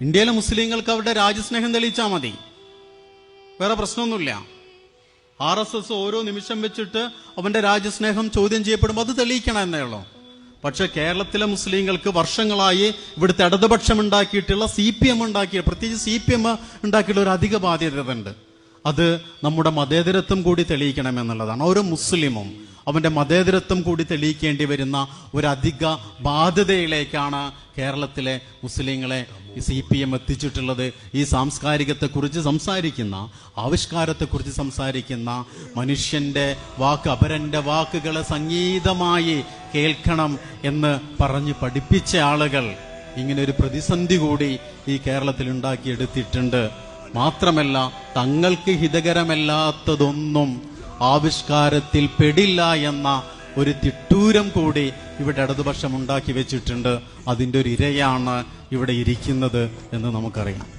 ഇന്ത്യയിലെ മുസ്ലിങ്ങൾക്ക് അവരുടെ രാജ്യസ്നേഹം തെളിയിച്ചാൽ മതി. വേറെ പ്രശ്നമൊന്നുമില്ല. ആർ എസ് എസ് ഓരോ നിമിഷം വെച്ചിട്ട് അവന്റെ രാജ്യസ്നേഹം ചോദ്യം ചെയ്യപ്പെടുമ്പോൾ അത് തെളിയിക്കണം എന്നേ ഉള്ളൂ. പക്ഷെ കേരളത്തിലെ മുസ്ലിങ്ങൾക്ക് വർഷങ്ങളായി ഇവിടുത്തെ ഇടതുപക്ഷം ഉണ്ടാക്കിയിട്ടുള്ള സി പി എം ഉണ്ടാക്കിയ പ്രത്യേകിച്ച് സി പി എം ഉണ്ടാക്കിയിട്ടുള്ള ഒരു അധിക ബാധ്യത ഉണ്ട് അത് നമ്മുടെ മതേതരത്വം കൂടി തെളിയിക്കണം എന്നുള്ളതാണ്. ഓരോ മുസ്ലിമും അവന്റെ മതേതരത്വം കൂടി തെളിയിക്കേണ്ടി വരുന്ന ഒരു അധിക ബാധ്യതയിലേക്കാണ് കേരളത്തിലെ മുസ്ലിങ്ങളെ സി പി എം എത്തിച്ചിട്ടുള്ളത്. ഈ സാംസ്കാരികത്തെക്കുറിച്ച് സംസാരിക്കുന്ന ആവിഷ്കാരത്തെക്കുറിച്ച് സംസാരിക്കുന്ന മനുഷ്യന്റെ വാക്ക് അപരന്റെ വാക്കുകളെ സംഗീതമായി കേൾക്കണം എന്ന് പറഞ്ഞ് പഠിപ്പിച്ച ആളുകൾ ഇങ്ങനെ ഒരു പ്രതിസന്ധി കൂടി ഈ കേരളത്തിൽ ഉണ്ടാക്കിയെടുത്തിട്ടുണ്ട്. മാത്രമല്ല തങ്ങൾക്ക് ഹിതകരമല്ലാത്തതൊന്നും ആവിഷ്കാരത്തിൽ പെടില്ല എന്ന ഒരു തിട്ടൂരം കൂടി ഇവിടെ ഇടതുപക്ഷം ഉണ്ടാക്കി വെച്ചിട്ടുണ്ട്. അതിന്റെ ഒരു ഇരയാണ് ഇവിടെ ഇരിക്കുന്നത് എന്ന് നമുക്കറിയാം.